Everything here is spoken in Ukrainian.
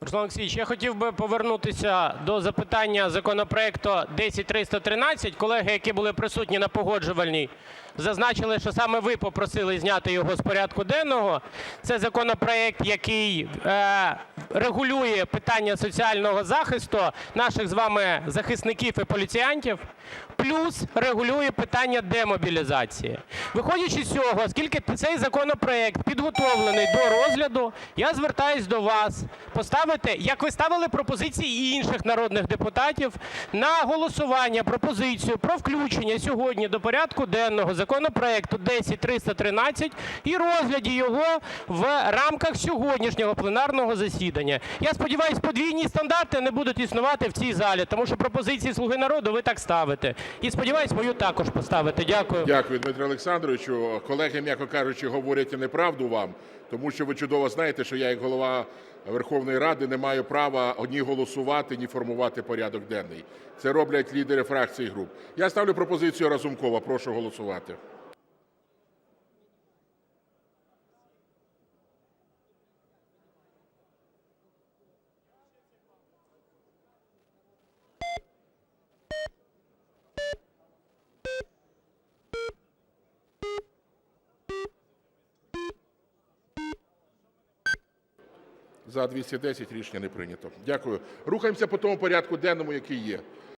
Руслан Олексійович, я хотів би повернутися до запитання законопроекту 10313. Колеги, які були присутні на Погоджувальній, зазначили, що саме ви попросили зняти його з порядку денного. Це законопроект, який е, регулює питання соціального захисту наших з вами захисників і поліціянтів, плюс регулює питання демобілізації. Виходячи з цього, оскільки цей законопроект підготовлений до розгляду, я звертаюсь до вас поставити, як ви ставили пропозиції інших народних депутатів, на голосування пропозицію про включення сьогодні до порядку денного законопроекту 10313 і розгляді його в рамках сьогоднішнього пленарного засідання. Я сподіваюся, подвійні стандарти не будуть існувати в цій залі, тому що пропозиції "Слуги народу" ви так ставите. І сподіваюсь, мою також поставите. Дякую. Дякую, Дмитро Олександровичу. Колеги, м'яко кажучи, говорять неправду вам, тому що ви чудово знаєте, що я як голова Верховної Ради не маю права ні голосувати, ні формувати порядок денний. Це роблять лідери фракцій і груп. Я ставлю пропозицію Разумкова. Прошу голосувати. За-210 рішення не прийнято. Дякую. Рухаємося по тому порядку денному, який є.